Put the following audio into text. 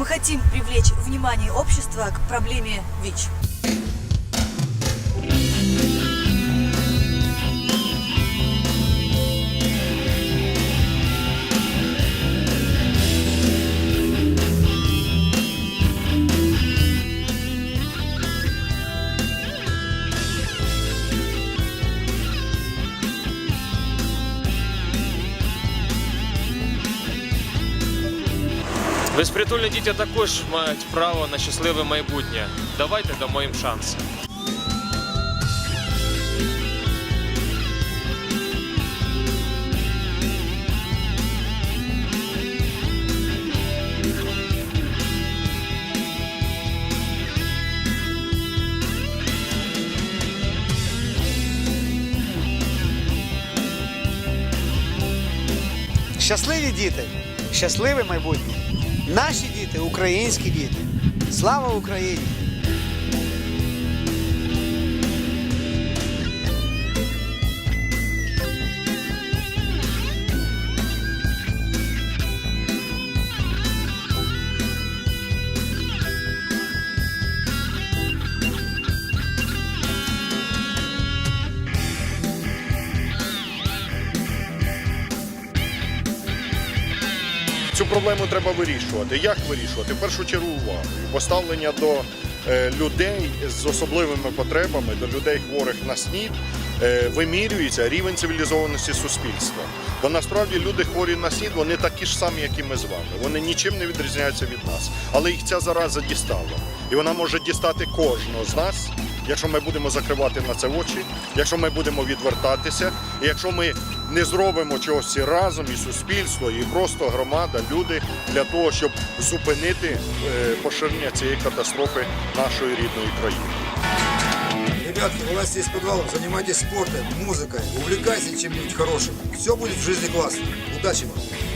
Мы хотим привлечь внимание общества к проблеме ВИЧ. Безпритульні діти також мають право на щасливе майбутнє. Давайте дамо їм шанс. Щасливі діти, щасливе майбутнє. Наші діти, українські діти. Слава Україні! Цю проблему треба вирішувати. Як вирішувати? В першу чергу увагою. Поставлення до е, людей з особливими потребами, до людей хворих на СНІД, е, вимірюється рівень цивілізованості суспільства. Бо насправді люди хворі на СНІД, вони такі ж самі, як і ми з вами. Вони нічим не відрізняються від нас. Але їх ця зараза дістала. І вона може дістати кожного з нас, якщо ми будемо закривати на це очі, якщо ми будемо відвертатися, і якщо ми не зробимо чогось разом, і суспільство, і просто громада, люди для того, щоб зупинити е, поширення цієї катастрофи нашої рідної країни. Ребятки, вылазьте из подвалов, занимайтесь спортом, музыкой, увлекайтесь чем-нибудь хорошим. Все будет в жизни классно. Удачи вам!